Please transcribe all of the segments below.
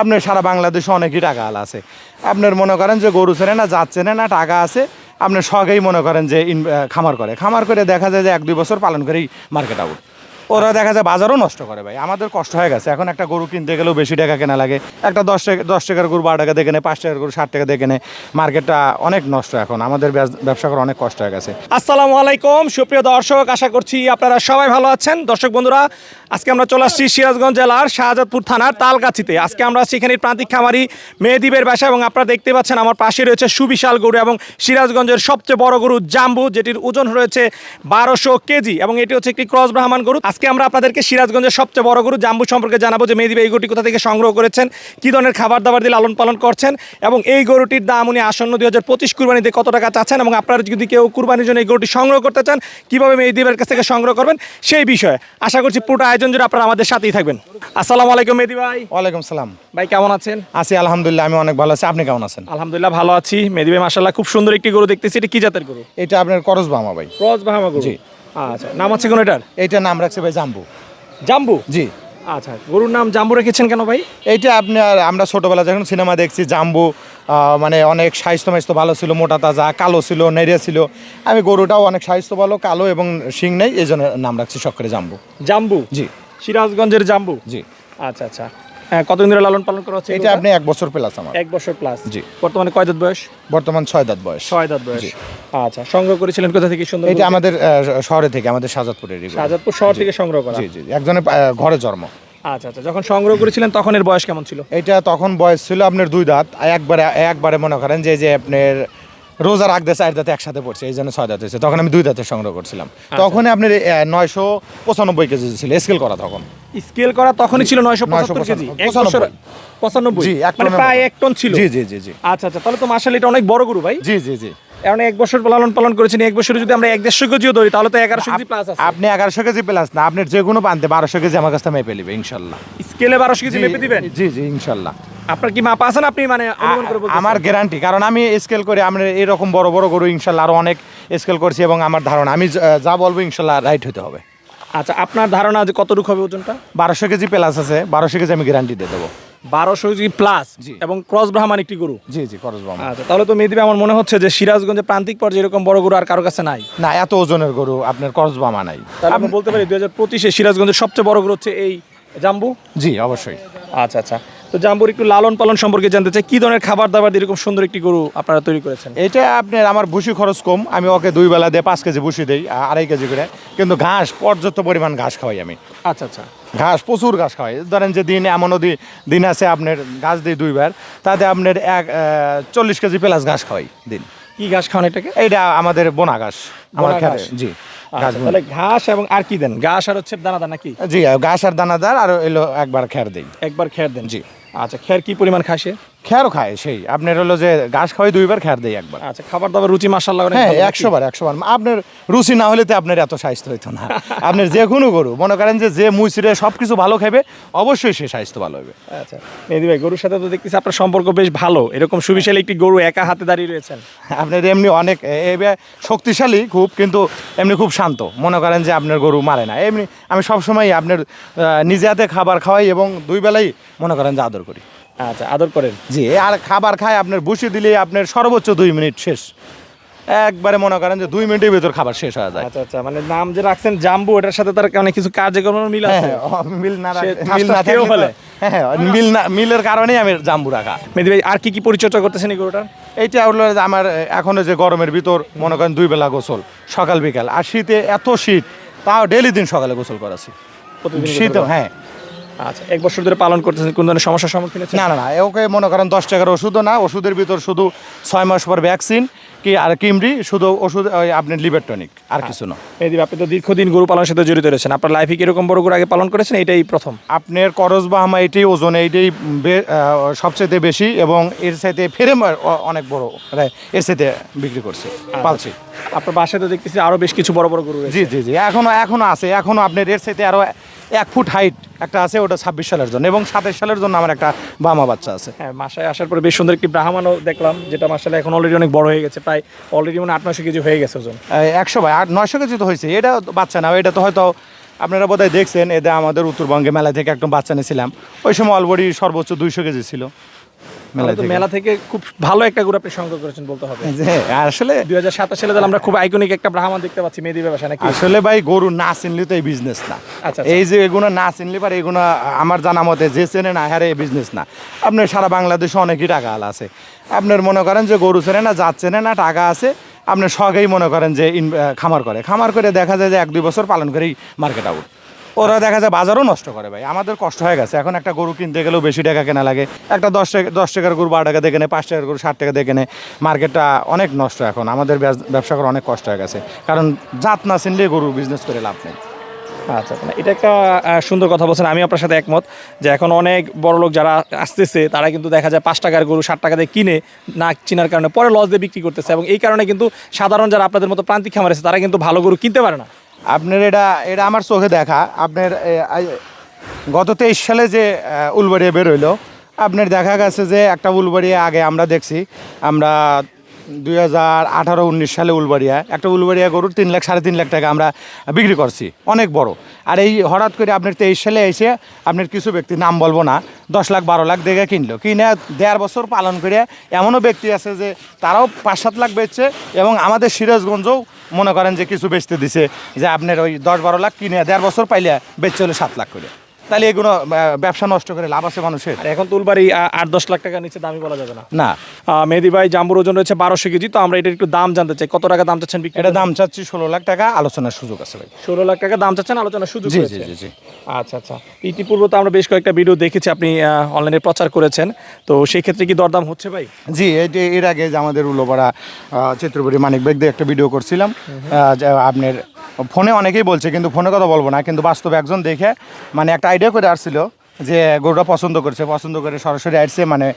আপনার সারা বাংলাদেশে অনেকই টাকা আলা আছে। আপনার মনে করেন যে গরু চেনে না, জাত চেনে না, টাকা আছে। আপনার শখেই মনে করেন যে খামার করে। খামার করে দেখা যায় যে এক দুই বছর পালন করেই মার্কেট আউট ওরা দেখা যায় বাজারও নষ্ট করে ভাই। আমাদের কষ্ট হয়ে গেছে। এখন একটা গরু কিনতে গেলেও বেশি টাকা কেনা লাগে। একটা দশ টাকা দশ টাকার গরু, বারো টাকা দেখে নেয় পাঁচ টাকার গরু, ষাট টাকা দেখে নেয় মার্কেটটা অনেক নষ্ট এখন। আমাদের ব্যবস- করা অনেক কষ্ট হয়ে গেছে। আসসালামু আলাইকুম। সুপ্রিয় দর্শক, আশা করছি আপনারা সবাই ভালো আছেন। দর্শক বন্ধুরা, আজকে আমরা চলে আসছি সিরাজগঞ্জ জেলার শাহজাদপুর থানার তালগাছিতে। আজকে আমরা সেখানে প্রান্তিক খামারি মেহেদিবের বাসা এবং আপনারা দেখতে পাচ্ছেন আমার পাশে রয়েছে সুবিশাল গরু এবং সিরাজগঞ্জের সবচেয়ে বড় গরু জাম্বু, যেটির ওজন রয়েছে বারোশো কেজি এবং এটি হচ্ছে একটি ক্রস ব্রাহ্মণ গরু। আজকে আমরা আপনাদেরকে সিরাজগঞ্জের সবচেয়ে বড় গরু জাম্বু সম্পর্কে জানাব যে মেহেদিবে এই গরুটি কোথা থেকে সংগ্রহ করেছেন কী ধরনের খাবার দাবার দিয়ে লালন পালন করছেন এবং এই গরুটির দাম উনি আসন্ন দুই হাজার পঁচিশ কুরবানিতে কত টাকা চাচ্ছেন এবং আপনারা যদি কেউ কুরবানির জন্য এই গরুটি সংগ্রহ করতে চান কীভাবে মেহেদিবের কাছ থেকে সংগ্রহ করবেন সেই বিষয়ে আশা করছি পুরো আয়োজন জুড়ে আপনারা আমাদের সাথেই থাকবেন। আসসালামু আলাইকুম মেহেদি ভাই। ওয়ালাইকুম সালাম। ভাই কেমন আছেন? আছি আলহামদুলিল্লাহ আমি অনেক ভালো আছি। আপনি কেমন আছেন? আলহামদুলিল্লাহ ভালো আছি। মেহেদি ভাই মাসাল্লাহ খুব সুন্দর একটি গরু দেখতেছি। এটা কি জাতের গরু? এটা আপনার করজ বামা ভাই। ক্রস বাহামা গরু। জি। আচ্ছা নাম আছে কোন এটার? এইটার নাম রাখছে ভাই জাম্বু। জাম্বু? জি। আচ্ছা গরুর নাম জাম্বু রেখেছেন কেন ভাই? এইটা আপনার আমরা ছোটবেলা যখন সিনেমা দেখছি জাম্বু মানে অনেক স্বাস্থ্য মাইস্থ ভালো ছিল মোটা তাজা কালো ছিল নেড়ে ছিল। আমি গরুটাও অনেক স্বাস্থ্য ভালো কালো এবং শিং নেই এই জন্য নাম রাখছি সক্করে জাম্বু। জাম্বু? জি। সিরাজগঞ্জের জাম্বু? জি। আচ্ছা আচ্ছা। কতদিন ধরে লালন পালন করা হচ্ছে এটা আপনি এক বছর প্লাস আমার। এক বছর প্লাস জি। বর্তমানে কয় দাঁত বয়স? বর্তমান ছয় দাঁত বয়স। ছয় দাঁত বয়স। আচ্ছা সংগ্রহ করেছিলেন কোথা থেকে? সুন্দর এটা আমাদের শহরে থেকে আমাদের শাহজাদপুরের শাহজাদপুর শহর থেকে সংগ্রহ করা? জি জি একজনের ঘরে জন্ম। আচ্ছা আচ্ছা যখন সংগ্রহ করেছিলেন তখন এর বয়স কেমন ছিল? এটা তখন বয়স ছিল আপনার দুই দাঁত। একবারে একবারে মনে করেন যে যে আপনার রোজা রাখতে চার দাঁতে একসাথে পড়ছে এই জন্য ছয় দাঁত হয়েছে। তখন আমি দুই দাঁতে সংগ্রহ করছিলাম। তখন আপনার নয়শো পঁচানব্বই কেজি ছিল স্কেল করা তখন। স্কেল করা তখনই ছিল নয়শো পঁচাত্তর কেজি। পঁচানব্বই। জি, মানে প্রায় এক টন ছিল। জি জি জি জি। আচ্ছা আচ্ছা তাহলে তো মাসাল এটা অনেক বড় গরু ভাই। জি জি জি। কারণ এক বছর লালন পালন করেছেন এক বছরে যদি আমরা এক দেড়শো কেজিও ধরি তাহলে তো এগারোশো কেজি প্লাস আছে। আপনি এগারোশো কেজি প্লাস না আপনার যে কোনো পানতে বারোশো কেজি আমার কাছ থেকে মেপে নেবে ইনশাল্লাহ স্কেলে বারোশো কেজি মেপে দিবেন? জি জি ইনশাল্লাহ আপনার কি মাপ আছেন আপনি মানে? আমার গ্যারান্টি কারণ আমি স্কেল করে আমরা এরকম বড় বড় গরু ইনশাল্লাহ আরও অনেক স্কেল করছি এবং আমার ধারণা আমি যা- বলব ইনশাল্লাহ রাইট হতে হবে। আচ্ছা আপনার ধারণা যে কতটুকু হবে ওজনটা? বারোশো কেজি প্লাস আছে বারোশো কেজি আমি গ্যারান্টি দিয়ে দেবো। বারোশো কেজি প্লাস জি। এবং ক্রস ব্রাহ্মণ একটি গরু? জি জি করজ বাবা আচ্ছা তাহলে তো মেদিবে আমার মনে হচ্ছে যে সিরাজগঞ্জে প্রান্তিক পর্যায়ে এরকম বড় গরু আর কারও কাছে নাই। না এত ওজনের গরু আপনার ক্রস বামা নাই। তাহলে আমরা বলতে পারি দুই হাজার পঁচিশে সিরাজগঞ্জের সবচেয়ে বড় গরু হচ্ছে এই জাম্বু? জি অবশ্যই। আচ্ছা আচ্ছা। তো জাম্বুর একটু লালন পালন সম্পর্কে জানতে চাই কি ধরনের খাবার দাবার দিয়ে এরকম সুন্দর একটি গরু আপনারা তৈরি করেছেন? এটা আপনার আমার ভুসি খরচ কম আমি ওকে দুই বেলা দিয়ে পাঁচ কেজি ভুসি দিই আড়াই কেজি করে কিন্তু ঘাস পর্যাপ্ত পরিমাণ ঘাস খাওয়াই আমি। আচ্ছা আচ্ছা। ঘাস প্রচুর ঘাস খাওয়াই। ধরেন যে দিন এমনও দিন আছে আপনার ঘাস দিই দুইবার তাতে আপনার এক চল্লিশ কেজি প্লাস ঘাস খাওয়াই দিন। কি ঘাস খান এটাকে? এইটা আমাদের বোনা ঘাস আমার খেতে। জি আচ্ছা, ঘাস তাহলে ঘাস এবং আর কি দেন? ঘাস আর হচ্ছে দানাদার নাকি? জি ঘাস আর দানাদার আর এলো একবার খের দিই। একবার খের দেন। জি। আচ্ছা খের কি পরিমাণ খাসে খেরও খায় সেই। আপনার হলো যে ঘাস খাওয়াই দুইবার খের দেয় একবার। আচ্ছা খাবার দাবার রুচি মাসাল্লাহ হ্যাঁ একশো বার একশো বার আপনার রুচি না হলে তো আপনার এত স্বাস্থ্য হইতো না। আপনার যে কোনো গরু মনে করেন যে যে মুচিরে সব কিছু ভালো খাবে অবশ্যই সে স্বাস্থ্য ভালো হবে। আচ্ছা মেহেদি ভাই গরুর সাথে তো দেখতেছি আপনার সম্পর্ক বেশ ভালো। এরকম সুবিশালী একটি গরু একা হাতে দাঁড়িয়ে রয়েছেন। আপনার এমনি অনেক শক্তিশালী খুব কিন্তু এমনি খুব শান্ত। মনে করেন যে আপনার গরু মারে না। এমনি আমি সবসময় আপনার নিজে হাতে খাবার খাওয়াই এবং দুই বেলাই মনে করেন যে আদর করি। আচ্ছা আদর করেন। জি আর খাবার খায় আপনার বসে দিলে আপনার সর্বোচ্চ দুই মিনিট শেষ। একবারে মনে করেন যে দুই মিনিটের ভিতর খাবার শেষ হয়ে যায়। আচ্ছা আচ্ছা মানে নাম যে রাখছেন জাম্বু এটার সাথে তার অনেক কিছু কার্যক্রমের মিল আছে? হ্যাঁ, হ্যাঁ, মিল না মিল না থাকলে। হ্যাঁ হ্যাঁ, মিল না মিলের কারণেই আমি জাম্বু রাখা। মেহেদি ভাই আর কি কি পরিচর্যা করতেছেন এই গরুটার? এইটা হলো আমার এখনও যে গরমের ভিতর মনে করেন দুই বেলা গোসল সকাল বিকাল। আর শীতে এত শীত তাও ডেলি দিন সকালে গোসল করাছি শীত হ্যাঁ। আচ্ছা এক বছর ধরে পালন করতেছেন কোন ধরনের সমস্যার সম্মুখীন হচ্ছেন না না না ওকে মনে করেন দশ টাকার ওষুধও না ওষুধের ভিতর শুধু ছয় মাস পর ভ্যাকসিন কি আর কিমরি শুধু ওষুধ ওই আপনি লিভার টনিক আর কিছু না। এই ভাই, আপনি তো দীর্ঘদিন গরু পালনের সাথে জড়িত রয়েছেন আপনার লাইফে কীরকম বড় গরু আগে পালন করেছেন? এটাই প্রথম। আপনার করজ বাহামা এটাই ওজন এইটাই সবচেয়ে বেশি এবং এর সাথে ফেরেম অনেক বড় মানে এর সাথে বিক্রি করছে পালছি। আপনার বাসায় তো দেখতেছি আরও বেশ কিছু বড় বড় গরু জি জি জি এখনও এখনও আছে এখনও আপনার এর সাথে আরও এক ফুট হাইট একটা আছে ওটা ছাব্বিশ সালের জন্য এবং সাতাশ সালের জন্য আমার একটা বামা বাচ্চা আছে। হ্যাঁ মাসায় আসার পরে বেশ সুন্দর একটি ব্রাহ্মণও দেখলাম যেটা মাসালে এখন অলরেডি অনেক বড় হয়ে গেছে প্রায় অলরেডি মানে আট নয়শো কেজি হয়ে গেছে ওজন। একশো ভাই আট নয়শো কেজি তো হয়েছে এটা বাচ্চা না এটা তো হয়তো আপনারা বোধহয় দেখছেন এদের আমাদের উত্তরবঙ্গে মেলা থেকে একদম বাচ্চা নিয়েছিলাম। ওই সময় অলরেডি সর্বোচ্চ দুইশো কেজি ছিল। মেলা থেকে খুব ভালো একটা গরু আপনি সংগ্রহ করেছেন বলতে হবে। আসলে দুই হাজার সাতাশ সালে তাহলে আমরা খুব আইকনিক একটা ব্রাহ্মণ দেখতে পাচ্ছি মেহেদি ব্যবসা নাকি? আসলে ভাই গরু না চিনলে তো এই বিজনেস না। আচ্ছা, এই যে এগুলো না চিনলে পারে এগুলো আমার জানা মতে যে চেনে না হ্যাঁ এই বিজনেস না। আপনার সারা বাংলাদেশে অনেকই টাকা আলা আছে। আপনার মনে করেন যে গরু চেনে না জাত চেনে না টাকা আছে। আপনার শখেই মনে করেন যে খামার করে। খামার করে দেখা যায় যে এক দুই বছর পালন করেই মার্কেট আউট ওরা দেখা যায় বাজারও নষ্ট করে ভাই। আমাদের কষ্ট হয়ে গেছে। এখন একটা গরু কিনতে গেলেও বেশি টাকা কেনা লাগে। একটা দশ টাকা দশ টাকার গরু, বারো টাকা দেখে নেয় পাঁচ টাকার গরু, ষাট টাকা দেখে নেয় মার্কেটটা অনেক নষ্ট এখন। আমাদের ব্যবস- করা অনেক কষ্ট হয়ে গেছে। কারণ জাত না চিনলে গরু বিজনেস করে লাভ নেই। আচ্ছা এটা একটা সুন্দর কথা বলছেন। আমি আপনার সাথে একমত যে এখন অনেক বড় লোক যারা আসতেছে, তারা কিন্তু দেখা যায় পাঁচ টাকার গরু, ষাট টাকা দিয়ে কিনে না চিনার কারণে পরে লস দিয়ে বিক্রি করতেছে। এবং এই কারণে কিন্তু সাধারণ যারা আপনাদের মতো প্রান্তিক খামার আছে, তারা কিন্তু ভালো গরু কিনতে পারে না। আপনার এটা এটা আমার চোখে দেখা। আপনার গত তেইশ সালে যে উলবাড়িয়া বেরোইলো আপনার দেখা গেছে যে একটা উলবাড়িয়া আগে আমরা দেখছি। আমরা দুই হাজার আঠারো, উনিশ সালে উলবাড়িয়া। একটা উলবাড়িয়া গরুর তিন লাখ, সাড়ে তিন লাখ টাকা আমরা বিক্রি করছি। অনেক বড়। আর এই হঠাৎ করে আপনার তেইশ সালে এসে আপনার কিছু ব্যক্তি, নাম বলব না, দশ লাখ, বারো লাখ দেখে কিনলো। কিনে দেড় বছর পালন করে এমনও ব্যক্তি আছে যে তারাও পাঁচ সাত লাখ বেচছে এবং আমাদের সিরাজগঞ্জও মনে করেন যে কিছু বেচতে দিছে, যে আপনার ওই দশ, বারো লাখ কিনে দেড় বছর পাইলে বেচছে হলো সাত লাখ করে। তাহলে এগুলো ব্যবসা নষ্ট করে লাভ আছে মানুষের। এখন তুলবাড়ি আট দশ লাখ টাকার নিচে দামই বলা যাবে না। না। মেহেদি ভাই জাম্বুর ওজন রয়েছে বারোশো কেজি তো আমরা এটার একটু দাম জানতে চাই। কত টাকা দাম চাচ্ছেন এটা দাম চাচ্ছি ষোলো লাখ টাকা আলোচনার সুযোগ আছে ভাই। ষোলো লাখ টাকা দাম চাচ্ছেন আলোচনা সুযোগ জি জি জি আচ্ছা আচ্ছা। ইতিপূর্বে তো আমরা বেশ কয়েকটা ভিডিও দেখেছি আপনি অনলাইনে প্রচার করেছেন। তো সেই ক্ষেত্রে কি দরদাম হচ্ছে ভাই? জি এটি এর আগে যে আমাদের উলোপাড়া চিত্রপুরী মানিক বেগ দিয়ে একটা ভিডিও করছিলাম আপনার ফোনে অনেকেই বলছে, কিন্তু ফোনে কথা বলব না, কিন্তু বাস্তবে একজন দেখে মানে একটা আইডিয়া করে আসছিল যে গরুটা পছন্দ করছে, পছন্দ করে সরাসরি আসছে মানে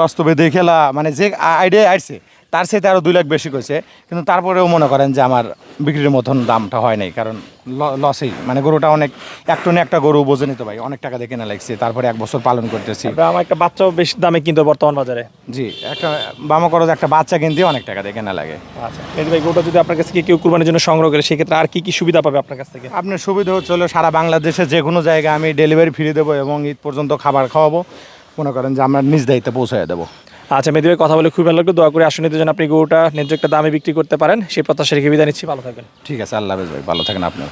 বাস্তবে দেখেলা মানে যে আইডিয়া আসছে তার সাথে আরও দুই লাখ বেশি করছে কিন্তু তারপরেও মনে করেন যে আমার বিক্রির মতন দামটা হয় নাই কারণ লসেই। মানে গরুটা অনেক এক টনে একটা গরু বোঝে নিতে ভাই অনেক টাকা দিয়ে কেনা লাগছে তারপরে এক বছর পালন করতেছি। আমার একটা বাচ্চাও বেশি দামে কিনতে বর্তমান বাজারে। জি একটা বামা করজ একটা বাচ্চা কিনতে অনেক টাকা দিয়ে কেনা লাগে। আচ্ছা ভাই গরুটা যদি আপনার কাছ থেকে কেউ কুরবানির জন্য সংগ্রহ করে সেক্ষেত্রে আর কি কি সুবিধা পাবে আপনার কাছ থেকে? আপনার সুবিধা হচ্ছে হলো সারা বাংলাদেশে যে কোনো জায়গায় আমি ডেলিভারি ফ্রি দেবো এবং ঈদ পর্যন্ত খাবার খাওয়াবো। মনে করেন যে আমরা নিজ দায়িত্বে পৌঁছে দেবো। আচ্ছা ভাই কথা বলে খুবই ভালো লাগল। দয়া করে আসনিত যেন আপনি গরুটা, ন্যায্য একটা দামে বিক্রি করতে পারেন। সেই প্রত্যাশা রেখে বিদায় নিচ্ছি। ভালো থাকবেন। ঠিক আছে, আল্লাহ ভাই, ভালো থাকেন আপনার